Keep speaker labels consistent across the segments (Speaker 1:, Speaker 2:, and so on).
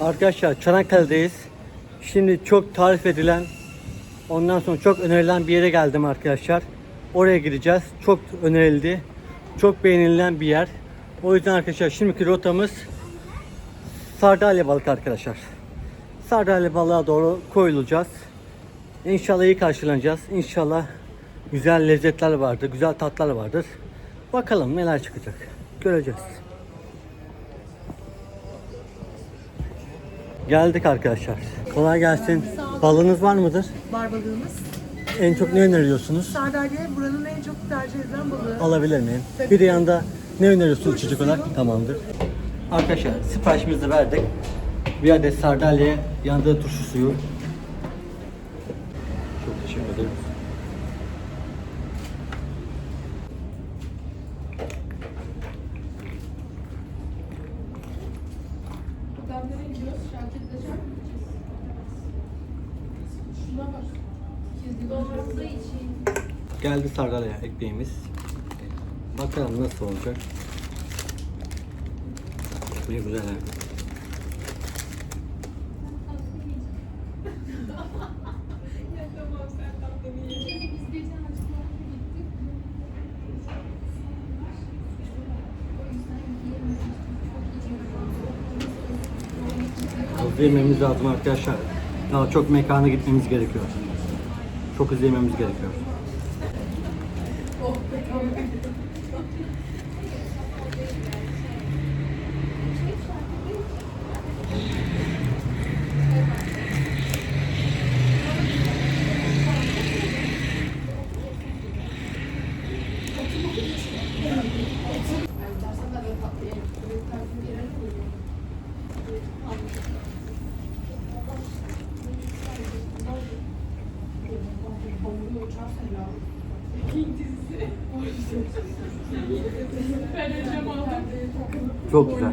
Speaker 1: Arkadaşlar Çanakkale'deyiz. Şimdi çok tarif edilen, ondan sonra çok önerilen bir yere geldim arkadaşlar. Oraya gideceğiz. Çok önerildi. Çok beğenilen bir yer. O yüzden arkadaşlar şimdiki rotamız Sardalya balık arkadaşlar. Sardalya balığa doğru koyulacağız. İnşallah iyi karşılanacağız. İnşallah güzel lezzetler vardır, güzel tatlar vardır. Bakalım neler çıkacak. Göreceğiz. Geldik arkadaşlar. Kolay gelsin. Balığınız var mıdır?
Speaker 2: Var balığımız.
Speaker 1: En çok ne öneriyorsunuz?
Speaker 2: Sardalya buranın en çok tercih edilen balığı.
Speaker 1: Alabilir miyim? Bir de yanında ne öneriyorsunuz çocuk olarak? Tamamdır. Arkadaşlar siparişimizi verdik. Bir adet sardalya, yanında da turşu suyu. Çok teşekkür ederim.
Speaker 3: Nereye gidiyoruz? Şarkıda şarkı mı Şuna bak. Çizgi dolması için.
Speaker 1: Geldi sardalya ekmeğimiz. Bakalım nasıl olacak. Ne güzel ha.
Speaker 3: Tamam sen tatlını ye. Biz geçen hafta gittik. O yüzden yiyemedik.
Speaker 1: Hızlı yememiz lazım arkadaşlar. Daha çok mekana gitmemiz gerekiyor. Çok hızlı yememiz gerekiyor. Çok güzel.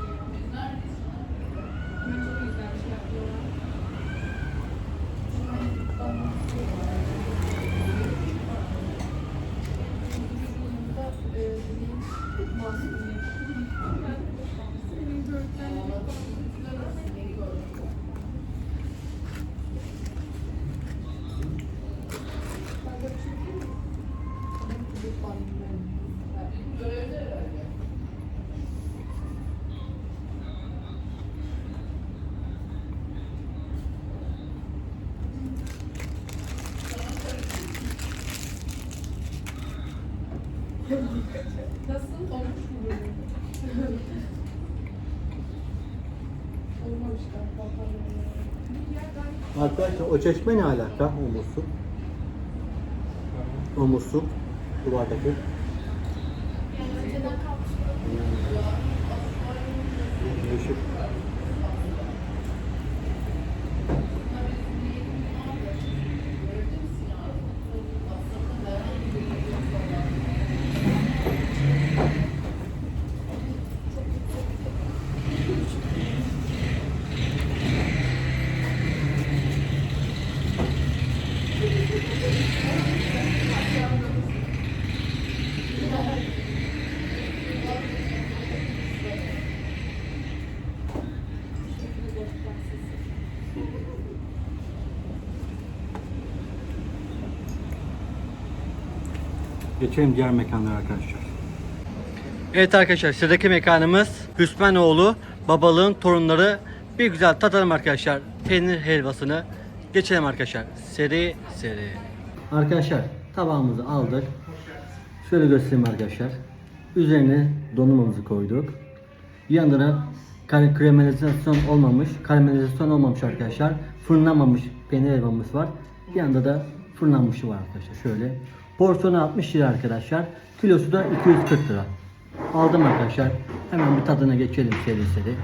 Speaker 3: Nasıl? Olmuş mu böyle? Olmamış galiba. Bir yer gayet
Speaker 1: Arkadaşlar o çeşme ne alaka? O musluk. O musluk. Duvardaki.
Speaker 3: önceden
Speaker 1: Geçelim diğer mekanlara arkadaşlar. Evet arkadaşlar sıradaki mekanımız Hüsmenoğlu babalığın torunları. Bir güzel tadalım arkadaşlar peynir helvasını. Geçelim arkadaşlar seri seri. Arkadaşlar tabağımızı aldık. Şöyle göstereyim arkadaşlar. Üzerine dondurmamızı koyduk. Kar- karamelizasyon olmamış, karamelizasyon olmamış arkadaşlar. Fırınlanmamış peynir helvamız var. Bir yanda da fırınlanmışı var arkadaşlar. Şöyle. Porsiyonu 60 lira arkadaşlar. Kilosu da 240 lira. Aldım arkadaşlar. Hemen bir tadına geçelim seri.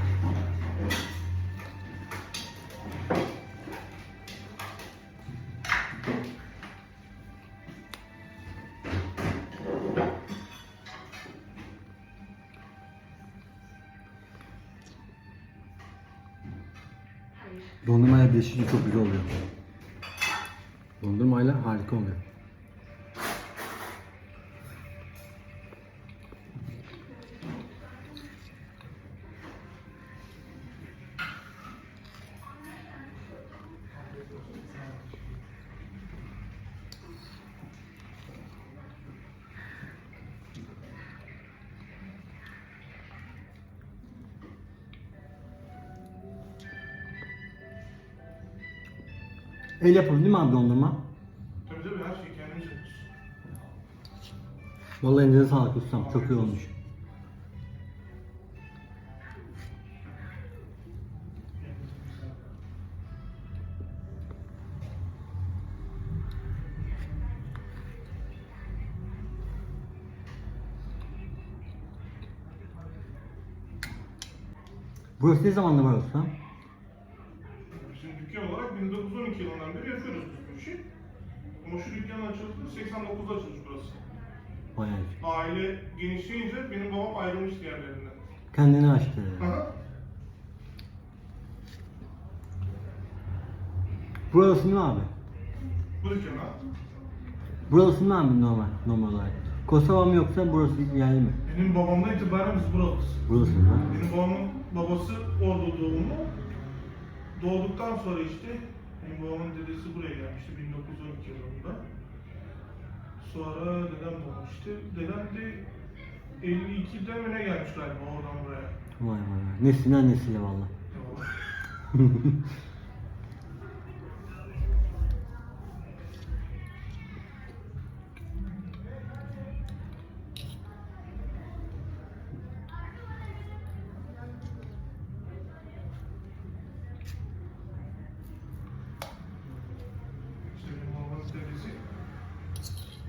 Speaker 1: Dondurmayla birleşince çok güzel oluyor. Dondurmayla harika oluyor. El yapımı değil mi abi dondurma?
Speaker 4: Tabii tabii her şeyi kendimiz yapıyoruz.
Speaker 1: Vallahi elinize sağlık ustam. Çok iyi olmuş. Burası ne zamanda var ustam?
Speaker 4: Bizim dükkan olarak 1912 yılından beri yapıyoruz biz bu işi. Ama şu dükkan açıldı, 89'da açılmış burası.
Speaker 1: Bayağı iyi.
Speaker 4: Aile genişleyince benim babam ayrılmış diğerlerinden.
Speaker 1: Kendini açtı.
Speaker 4: Aha.
Speaker 1: Burası ne abi?
Speaker 4: Bu dükkan ha.
Speaker 1: Burası ne abi normal, normal olarak? Kosova mı yoksa burası yerli mi?
Speaker 4: Benim babamdan itibaren biz buralıyız.
Speaker 1: Burası mı?
Speaker 4: Benim babamın babası Ordu doğumlu. Doğduktan sonra işte benim babamın dedesi buraya gelmişti 1912 yılında. Sonra dedem doğmuştu. Dedem de 52'de mi ne gelmiş galiba oradan buraya.
Speaker 1: Vay vay vay. Nesinden nesile valla.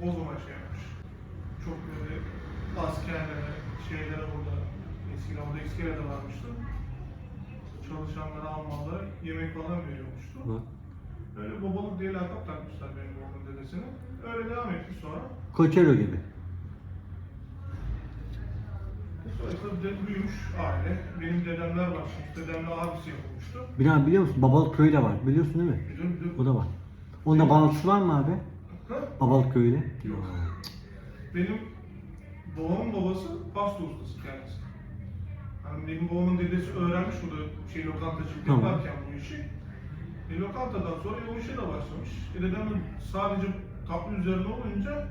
Speaker 4: O zaman şey yapmış. Çok böyle askerlere, şeylere burada eskiden orada iskelede varmıştı. Çalışanlara, almalara yemek falan veriyormuştu.
Speaker 1: Bak.
Speaker 4: Öyle babalık diye lakap takmışlar benim babamın dedesine. Öyle devam etti sonra.
Speaker 1: Koçero gibi.
Speaker 4: Sonra de büyümüş aile. Benim dedemler başlamış. Dedemle abisi yapılmıştı.
Speaker 1: Daha biliyor musun? Babalık köyü de var. Biliyorsun değil mi?
Speaker 4: Biliyorum biliyorum.
Speaker 1: O da var. Onda bağlantısı var mı abi?
Speaker 4: Ha?
Speaker 1: Babalık köyüyle.
Speaker 4: Yok. Benim babamın babası pasta ustası kendisi. Hani benim babamın dedesi öğrenmiş burada şey lokantacılık
Speaker 1: Tamam.
Speaker 4: yaparken bu işi. E, lokantadan sonra o işe de başlamış. E, dedem sadece tatlı üzerine olunca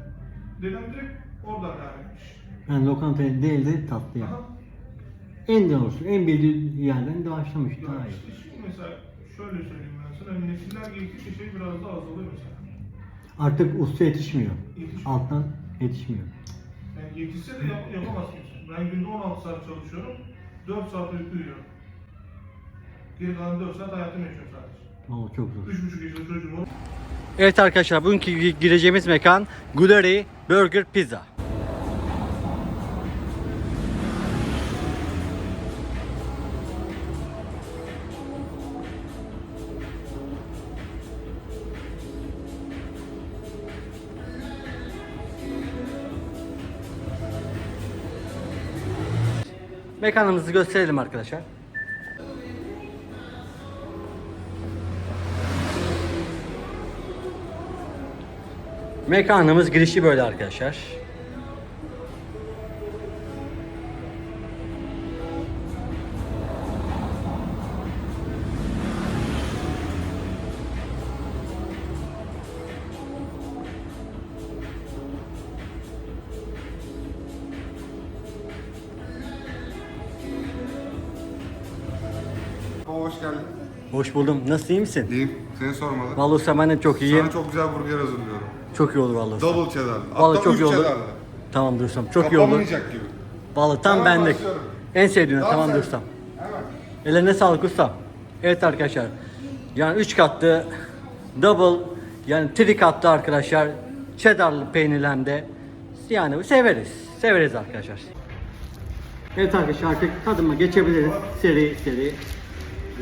Speaker 4: dedem direkt oradan devam etmiş.
Speaker 1: Yani lokantaya değil de tatlı
Speaker 4: Aha.
Speaker 1: yani. En olsun. En bildiği yerden de başlamış.
Speaker 4: Ya
Speaker 1: Daha iyi.
Speaker 4: işte şimdi mesela şöyle söyleyeyim ben sana hani nesiller geçtikçe şey biraz daha azalıyor mesela.
Speaker 1: Artık usta yetişmiyor.
Speaker 4: Yetişmiyor.
Speaker 1: Alttan yetişmiyor.
Speaker 4: Yani yetişse de yap, yapamazsın. Ben günde 16 saat çalışıyorum. 4 saat uyku uyuyorum. Geri kalan 4 saat hayatımı yaşıyorum sadece.
Speaker 1: Vallahi çok zor.
Speaker 4: 3,5 yaşında çocuğum var.
Speaker 1: Evet arkadaşlar bugünkü gi- gireceğimiz mekan Guderi Burger Pizza. Mekanımızı gösterelim arkadaşlar. Mekanımız girişi böyle arkadaşlar.
Speaker 5: Hoş geldin.
Speaker 1: Hoş buldum. Nasıl iyi misin?
Speaker 5: İyiyim. Seni sormalı.
Speaker 1: Vallahi usta ben de çok iyiyim.
Speaker 5: Sana çok güzel burger hazırlıyorum.
Speaker 1: Çok iyi olur vallahi usta.
Speaker 5: Double cheddar.
Speaker 1: Vallahi
Speaker 5: Hatta
Speaker 1: çok
Speaker 5: üç
Speaker 1: iyi olur.
Speaker 5: cheddarlı.
Speaker 1: Tamamdır ustam. Çok iyi olur.
Speaker 5: Kapanmayacak gibi.
Speaker 1: Vallahi tam
Speaker 5: Hemen
Speaker 1: benlik.
Speaker 5: başlıyorum.
Speaker 1: En sevdiğim
Speaker 5: Tamam
Speaker 1: tamam
Speaker 5: sen.
Speaker 1: ustam.
Speaker 5: Hemen.
Speaker 1: Ellerine sağlık ustam. Evet arkadaşlar. Yani 3 katlı double yani tri katlı arkadaşlar. Cheddarlı peynirlen de yani severiz. Severiz arkadaşlar. Evet arkadaşlar artık tadıma geçebiliriz. Seri seri.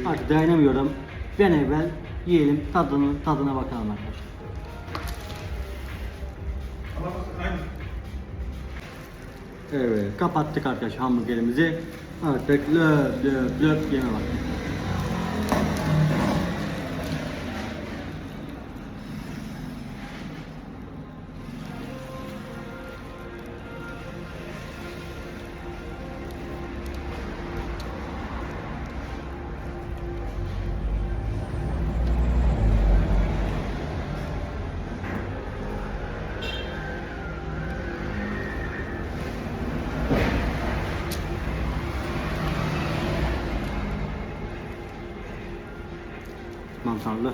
Speaker 1: Artık dayanamıyorum. Ben evvel yiyelim tadını tadına bakalım arkadaşlar. Evet kapattık arkadaşlar hamburgerimizi. Artık löp löp löp yeme vakti. Mantarlı.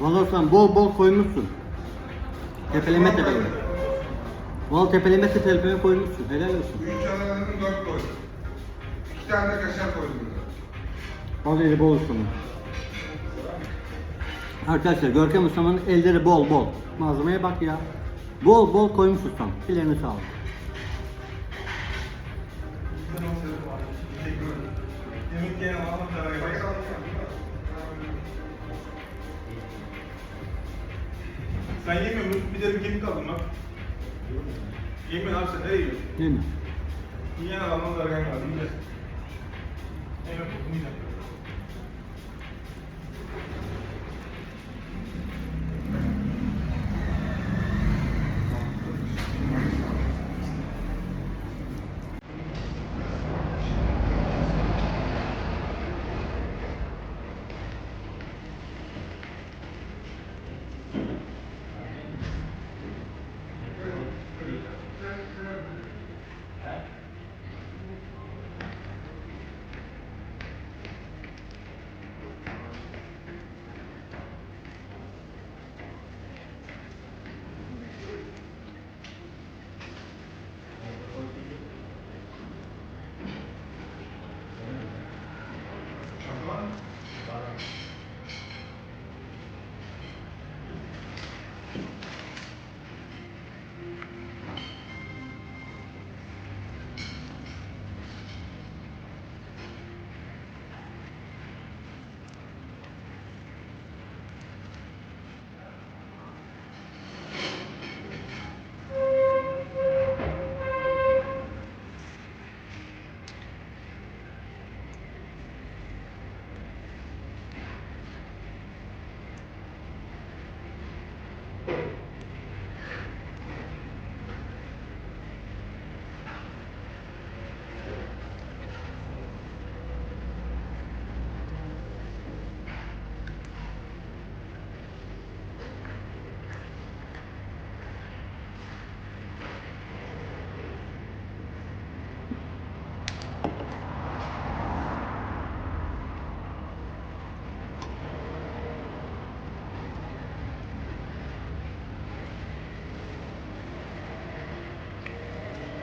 Speaker 1: Vallahi sen bol bol koymuşsun. Tepeleme tepeleme. Vallahi tepeleme tepeleme koymuşsun. Helal olsun.
Speaker 5: Üç tane dedim dört koydum. İki tane de kaşar koydum.
Speaker 1: Vallahi bol ustamın. Arkadaşlar Görkem ustamın elleri bol bol. Malzemeye bak ya. Bol bol koymuş ustam. Ellerine sağlık.
Speaker 4: Sen yemiyor? Bir de bir kemik aldın bak. Yemin abi sen nereye yiyorsun?
Speaker 1: Yemiyorum.
Speaker 4: Yiyen adamdan zargan kaldı. Yemiyor. Yemiyor. Yemiyor.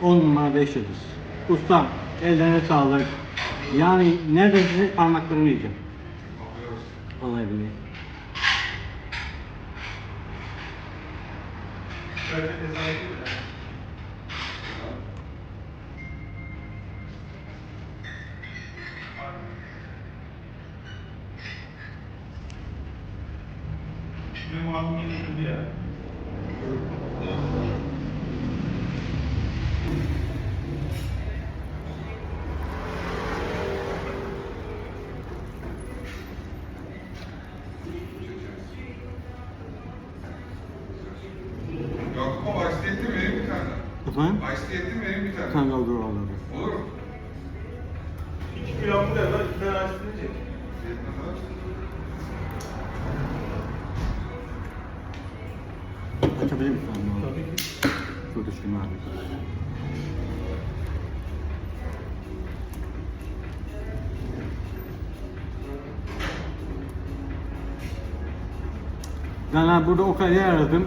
Speaker 1: 10 numara 5 yıldız. Ustam ellerine sağlık. Yani neredeyse parmaklarını yiyeceğim. Vallahi billahi.
Speaker 5: Öyle
Speaker 1: Efendim?
Speaker 5: Ice ettim vereyim bir tane.
Speaker 1: Sen de olur vallahi.
Speaker 5: Olur mu?
Speaker 4: İki kilo hamburger var, iki tane çek.
Speaker 5: Yetmez abi.
Speaker 1: Açabilir misin?
Speaker 4: Tabii ki.
Speaker 1: Çok teşekkür ederim. Yani burada o kadar yer aradım.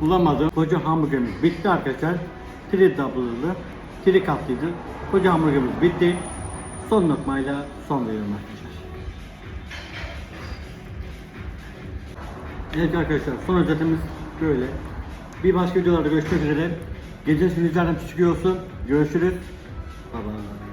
Speaker 1: Bulamadım. Koca hamburgerimiz bitti arkadaşlar. Tri double'lı, tri katlıydı. Koca hamburgerimiz bitti. Son lokmayla son veriyorum arkadaşlar. Evet arkadaşlar son özetimiz böyle. Bir başka videolarda görüşmek üzere. Geceniz sizlerden çıkıyor olsun. Görüşürüz. Bye bye.